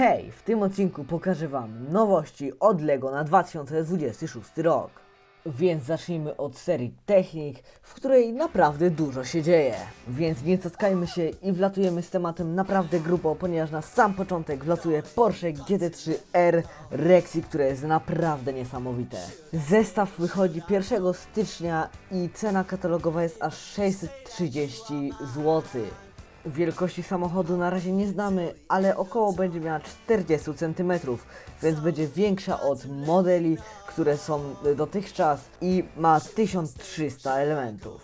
Hej, w tym odcinku pokażę Wam nowości od LEGO na 2026 rok. Więc zacznijmy od serii Technik, w której naprawdę dużo się dzieje. Więc nie cackajmy się i wlatujemy z tematem naprawdę grubo, ponieważ na sam początek wlatuje Porsche GT3 R Rexy, które jest naprawdę niesamowite. Zestaw wychodzi 1 stycznia i cena katalogowa jest aż 630 zł. Wielkości samochodu na razie nie znamy, ale około będzie miała 40 cm, więc będzie większa od modeli, które są dotychczas i ma 1300 elementów.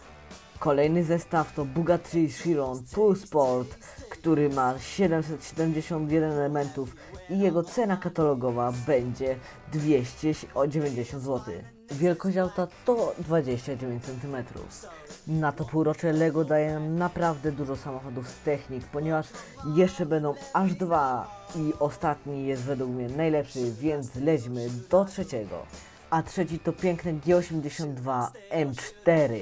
Kolejny zestaw to Bugatti Chiron Full Sport, który ma 771 elementów i jego cena katalogowa będzie 290 zł. Wielkość auta to 29 cm. Na to półrocze LEGO daje nam naprawdę dużo samochodów z technik, ponieważ jeszcze będą aż dwa i ostatni jest według mnie najlepszy, więc lećmy do trzeciego. A trzeci to piękne G82 M4.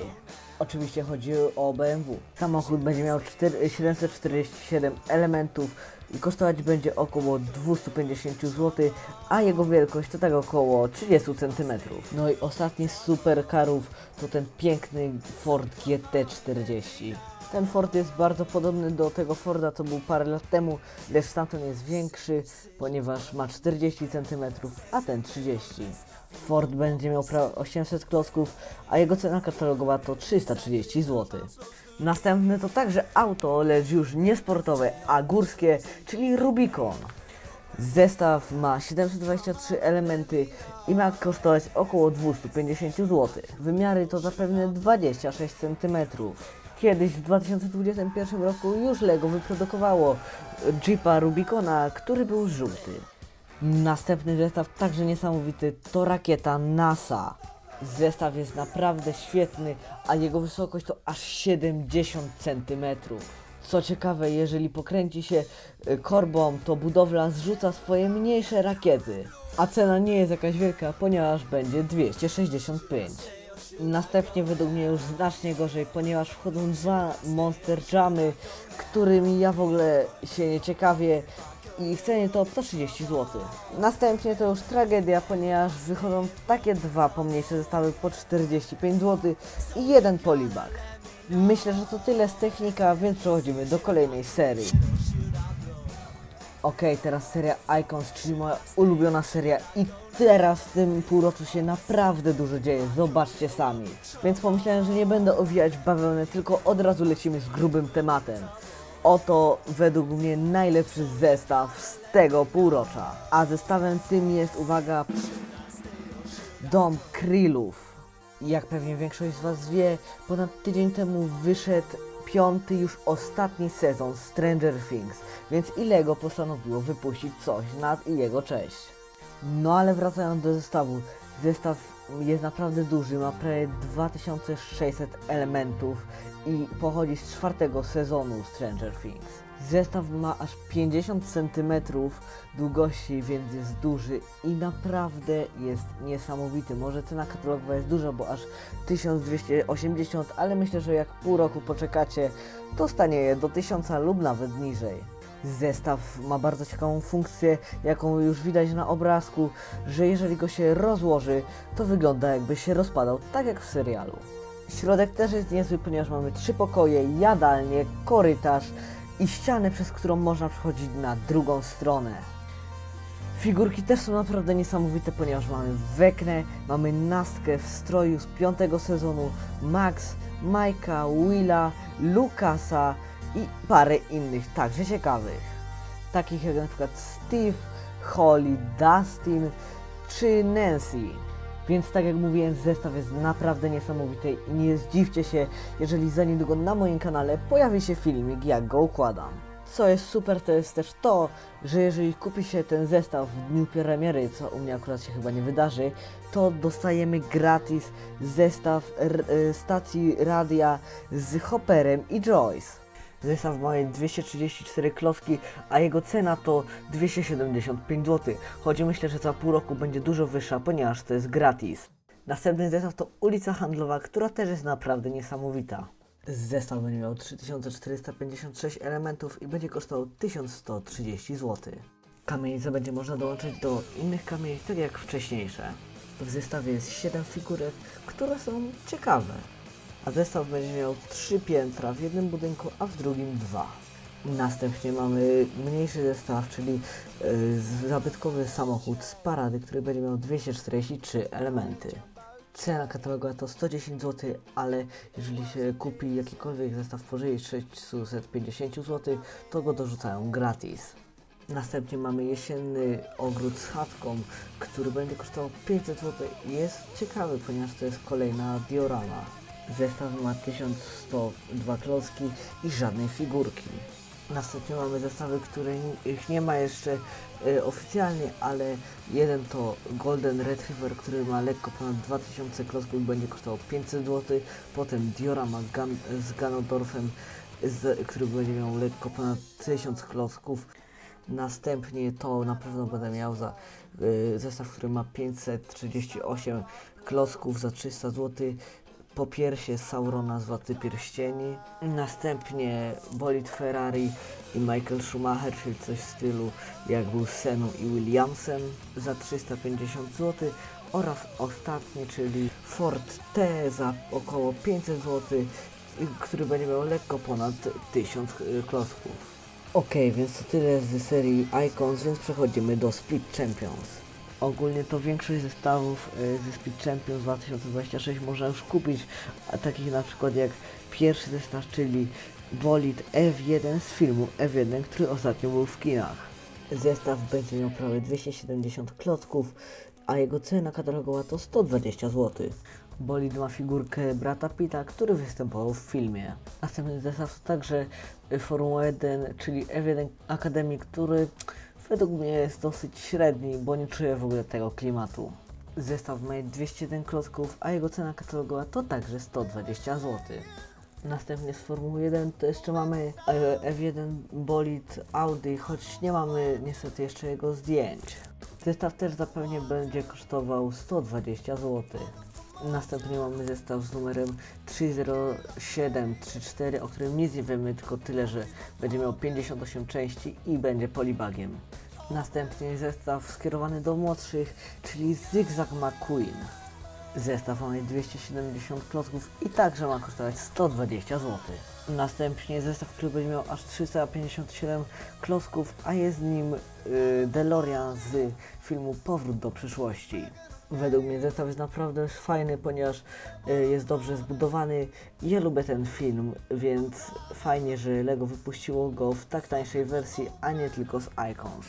Oczywiście chodzi o BMW. Samochód będzie miał 4, 747 elementów i kosztować będzie około 250 zł, a jego wielkość to tak około 30 cm. No i ostatni z supercarów to ten piękny Ford GT40. Ten Ford jest bardzo podobny do tego Forda, co był parę lat temu, lecz tamten jest większy, ponieważ ma 40 cm, a ten 30 Ford będzie miał prawie 800 klocków, a jego cena katalogowa to 330 zł. Następny to także auto, lecz już nie sportowe, a górskie, czyli Rubicon. Zestaw ma 723 elementy i ma kosztować około 250 zł. Wymiary to zapewne 26 cm. Kiedyś w 2021 roku już LEGO wyprodukowało Jeepa Rubicona, który był żółty. Następny zestaw, także niesamowity, to rakieta NASA. Zestaw jest naprawdę świetny, a jego wysokość to aż 70 cm. Co ciekawe, jeżeli pokręci się y, korbą, to budowla zrzuca swoje mniejsze rakiety. A cena nie jest jakaś wielka, ponieważ będzie 265. Następnie według mnie już znacznie gorzej, ponieważ wchodzą dwa Monster Jamy, którymi ja w ogóle się nie ciekawię i cenie to 130 zł. Następnie to już tragedia, ponieważ wychodzą takie dwa pomniejsze zestawy po 45 zł i jeden polibag. Myślę, że to tyle z technika, więc przechodzimy do kolejnej serii. Okej, teraz seria Icons, czyli moja ulubiona seria i teraz w tym półroczu się naprawdę dużo dzieje, zobaczcie sami. Więc pomyślałem, że nie będę owijać w bawełnę, tylko od razu lecimy z grubym tematem. Oto według mnie najlepszy zestaw z tego półrocza. A zestawem tym jest, uwaga, Dom Krillów. Jak pewnie większość z Was wie, ponad tydzień temu wyszedł piąty już ostatni sezon Stranger Things, więc i Lego postanowiło wypuścić coś na jego cześć. No ale wracając do zestawu, zestaw jest naprawdę duży, ma prawie 2600 elementów i pochodzi z czwartego sezonu Stranger Things. Zestaw ma aż 50 cm długości, więc jest duży i naprawdę jest niesamowity. Może cena katalogowa jest duża, bo aż 1280, ale myślę, że jak pół roku poczekacie, to stanieje do 1000 lub nawet niżej. Zestaw ma bardzo ciekawą funkcję, jaką już widać na obrazku, że jeżeli go się rozłoży, to wygląda jakby się rozpadał, tak jak w serialu. Środek też jest niezły, ponieważ mamy trzy pokoje, jadalnię, korytarz i ścianę, przez którą można przechodzić na drugą stronę. Figurki też są naprawdę niesamowite, ponieważ mamy Weknę, mamy Nastkę w stroju z piątego sezonu, Max, Majka, Willa, Lukasa i parę innych także ciekawych. Takich jak na przykład Steve, Holly, Dustin czy Nancy. Więc tak jak mówiłem, zestaw jest naprawdę niesamowity i nie zdziwcie się, jeżeli za niedługo na moim kanale pojawi się filmik, jak go układam. Co jest super, to jest też to, że jeżeli kupi się ten zestaw w dniu premiery, co u mnie akurat się chyba nie wydarzy, to dostajemy gratis zestaw y, stacji radia z Hopperem i Joyce. Zestaw ma 234 klocki, a jego cena to 275 zł. Choć myślę, że za pół roku będzie dużo wyższa, ponieważ to jest gratis. Następny zestaw to ulica handlowa, która też jest naprawdę niesamowita. Zestaw będzie miał 3456 elementów i będzie kosztował 1130 zł. Kamienice będzie można dołączyć do innych kamienic, tak jak wcześniejsze. W zestawie jest 7 figurek, które są ciekawe. A zestaw będzie miał 3 piętra w jednym budynku, a w drugim dwa. Następnie mamy mniejszy zestaw, czyli yy, zabytkowy samochód z parady, który będzie miał 243 elementy. Cena kataloga to 110 zł, ale jeżeli się kupi jakikolwiek zestaw powyżej 650 zł, to go dorzucają gratis. Następnie mamy jesienny ogród z chatką, który będzie kosztował 500 zł. Jest ciekawy, ponieważ to jest kolejna diorama. Zestaw ma 1102 klocki i żadnej figurki. Następnie mamy zestawy, których nie ma jeszcze e, oficjalnie, ale jeden to Golden Retriever, który ma lekko ponad 2000 klocków i będzie kosztował 500 zł. Potem Diorama Gan z Ganondorfem, z, który będzie miał lekko ponad 1000 klocków. Następnie to na pewno będę miał za y, zestaw, który ma 538 klocków za 300 zł. Po piersie Saurona z Władcy Pierścieni. Następnie bolid Ferrari i Michael Schumacher, czyli coś w stylu jak był Seną i Williamsem za 350 zł. Oraz ostatni, czyli Ford T za około 500 zł, który będzie miał lekko ponad 1000 y, klocków. Okej, więc to tyle z serii Icons, więc przechodzimy do Split Champions. Ogólnie to większość zestawów y, ze Split Champions 2026 można już kupić, a takich na przykład jak pierwszy zestaw, czyli bolid F1 z filmu F1, który ostatnio był w kinach. Zestaw będzie miał prawie 270 klocków, a jego cena katalogowa to 120 zł. Bolid ma figurkę brata Pita, który występował w filmie. Następny zestaw to także y, Formuła 1, czyli F1 Academy, który według mnie jest dosyć średni, bo nie czuję w ogóle tego klimatu. Zestaw ma 201 klocków, a jego cena katalogowa to także 120 zł. Następnie z Formuły 1 to jeszcze mamy e, F1 bolid Audi, choć nie mamy niestety jeszcze jego zdjęć. Zestaw też zapewne będzie kosztował 120 zł. Następnie mamy zestaw z numerem 30734, o którym nic nie wiemy, tylko tyle, że będzie miał 58 części i będzie polibagiem. Następnie zestaw skierowany do młodszych, czyli Zigzag McQueen. Zestaw ma mieć 270 klocków i także ma kosztować 120 zł. Następnie zestaw, który będzie miał aż 357 klocków, a jest nim y, DeLorean z filmu Powrót do przyszłości. Według mnie zestaw jest naprawdę fajny, ponieważ y, jest dobrze zbudowany. Ja lubię ten film, więc fajnie, że Lego wypuściło go w tak tańszej wersji, a nie tylko z Icons.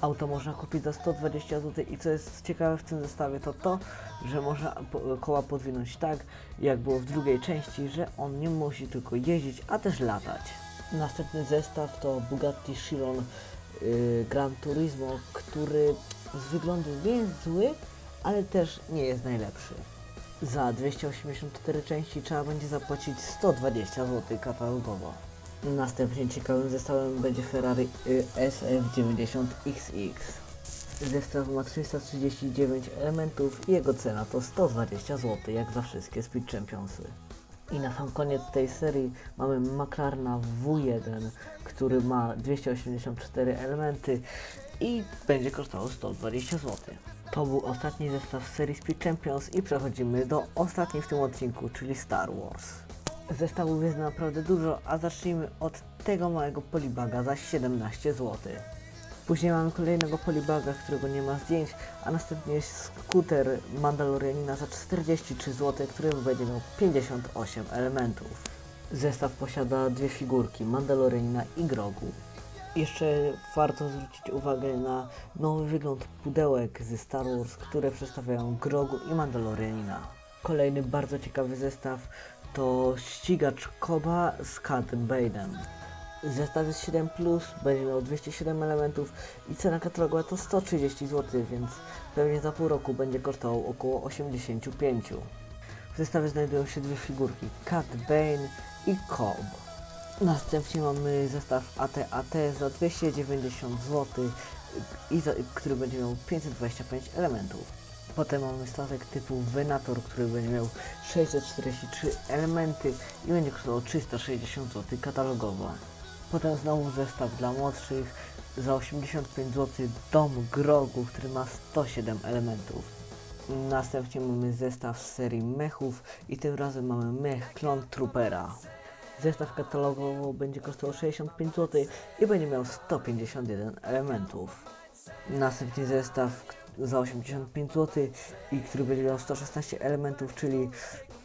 Auto można kupić za 120 zł i co jest ciekawe w tym zestawie to to, że można koła podwinąć tak, jak było w drugiej części, że on nie musi tylko jeździć, a też latać. Następny zestaw to Bugatti Chiron y, Gran Turismo, który z wyglądu nie jest zły, ale też nie jest najlepszy. Za 284 części trzeba będzie zapłacić 120 zł katalogowo. Następnie ciekawym zestawem będzie Ferrari y, SF90XX. Zestaw ma 339 elementów i jego cena to 120 zł, jak za wszystkie Speed Championsy. I na sam koniec tej serii mamy McLarena W1, który ma 284 elementy i będzie kosztował 120 zł. To był ostatni zestaw serii Speed Champions i przechodzimy do ostatniej w tym odcinku, czyli Star Wars. Zestawów jest naprawdę dużo, a zacznijmy od tego małego polibaga za 17 zł. Później mamy kolejnego polibaga, którego nie ma zdjęć, a następnie jest skuter Mandalorianina za 43 zł, który będzie miał 58 elementów. Zestaw posiada dwie figurki, Mandalorianina i Grogu. Jeszcze warto zwrócić uwagę na nowy wygląd pudełek ze Star Wars, które przedstawiają Grogu i Mandalorianina. Kolejny bardzo ciekawy zestaw to ścigacz Koba z Cat Bane'em. Zestaw jest 7, będzie miał 207 elementów i cena katalogowa to 130 zł, więc pewnie za pół roku będzie kosztował około 85. W zestawie znajdują się dwie figurki, Cat Bane i Cobb. Następnie mamy zestaw AT-AT za 290 zł, i za, który będzie miał 525 elementów. Potem mamy statek typu Venator, który będzie miał 643 elementy i będzie kosztował 360 zł katalogowo. Potem znowu zestaw dla młodszych Za 85 zł dom Grogu, który ma 107 elementów. Następnie mamy zestaw z serii mechów i tym razem mamy mech Klon Troopera. Zestaw katalogowo będzie kosztował 65 zł i będzie miał 151 elementów. Następnie zestaw za 85 zł i który będzie miał 116 elementów, czyli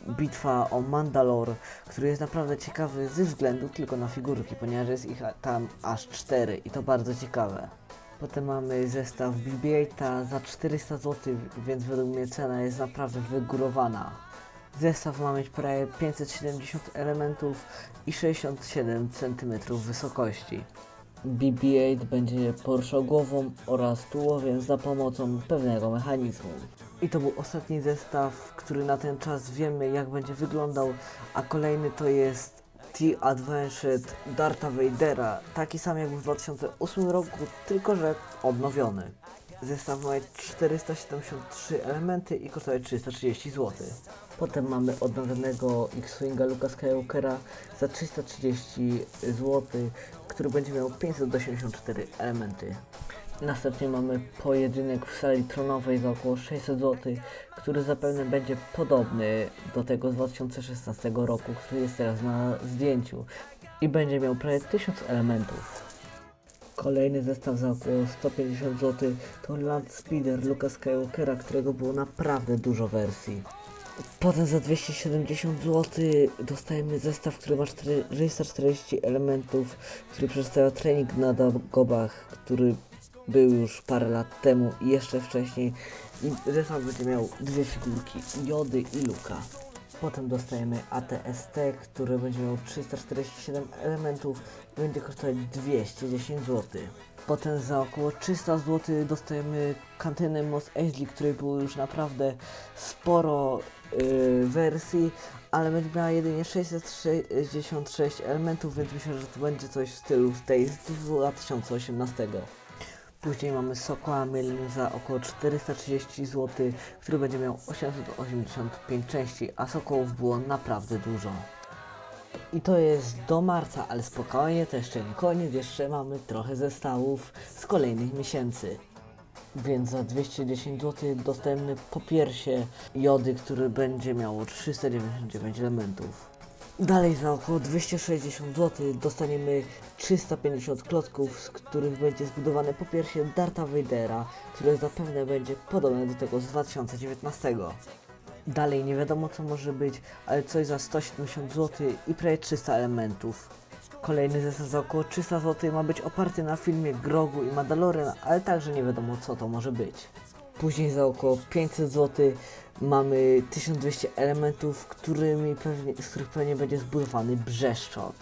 bitwa o Mandalore, który jest naprawdę ciekawy ze względu tylko na figurki, ponieważ jest ich tam aż 4 i to bardzo ciekawe. Potem mamy zestaw BB-8 za 400 zł, więc według mnie cena jest naprawdę wygórowana. Zestaw ma mieć prawie 570 elementów i 67 cm wysokości. BB-8 będzie poruszał głową oraz tułowiem za pomocą pewnego mechanizmu. I to był ostatni zestaw, który na ten czas wiemy jak będzie wyglądał, a kolejny to jest Advanced Darta Vadera, taki sam jak w 2008 roku, tylko że odnowiony. Zestaw ma mieć 473 elementy i kosztuje 330 zł. Potem mamy odnowionego X-Winga Luka Skywalkera za 330 zł, który będzie miał 584 elementy. Następnie mamy pojedynek w sali tronowej za około 600 zł, który zapewne będzie podobny do tego z 2016 roku, który jest teraz na zdjęciu i będzie miał prawie 1000 elementów. Kolejny zestaw za około 150 zł to Land Speeder Luka Skywalkera, którego było naprawdę dużo wersji. Potem za 270 zł dostajemy zestaw, który ma 440 elementów, który przedstawia trening na Dagobach, który był już parę lat temu i jeszcze wcześniej. I zestaw będzie miał dwie figurki, Jody i Luka. Potem dostajemy ATST, który będzie miał 347 elementów i będzie kosztować 210 zł. Potem za około 300 zł dostajemy kantynę Mos Eisley, której było już naprawdę sporo yy, wersji, ale będzie miała jedynie 666 elementów, więc myślę, że to będzie coś w stylu tej z 2018. Później mamy Sokoła Mylin za około 430 zł, który będzie miał 885 części, a Sokołów było naprawdę dużo. I to jest do marca, ale spokojnie, to jeszcze nie koniec, jeszcze mamy trochę zestawów z kolejnych miesięcy. Więc za 210 zł dostępny po piersie jody, który będzie miało 399 elementów. Dalej za około 260 zł dostaniemy 350 klocków, z których będzie zbudowane po piersie Darta Vadera, które zapewne będzie podobne do tego z 2019. Dalej nie wiadomo co może być, ale coś za 170 zł i prawie 300 elementów. Kolejny zestaw za około 300 zł ma być oparty na filmie Grogu i Mandalorian, ale także nie wiadomo co to może być. Później za około 500 zł mamy 1200 elementów, którymi pewnie, z których pewnie będzie zbudowany brzeszczot.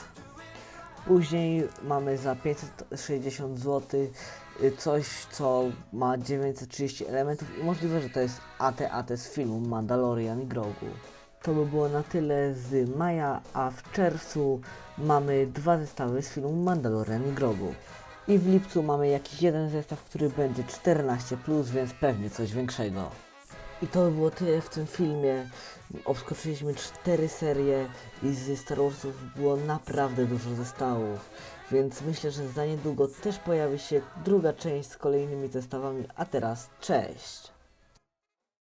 Później mamy za 560 zł coś, co ma 930 elementów i możliwe, że to jest AT-AT z filmu Mandalorian i Grogu. To by było na tyle z maja, a w czerwcu mamy dwa zestawy z filmu Mandalorian i Grogu. I w lipcu mamy jakiś jeden zestaw, który będzie 14+, więc pewnie coś większego. I to by było tyle w tym filmie. Obskoczyliśmy cztery serie i z Star Warsów było naprawdę dużo zestawów. Więc myślę, że za niedługo też pojawi się druga część z kolejnymi zestawami. A teraz cześć!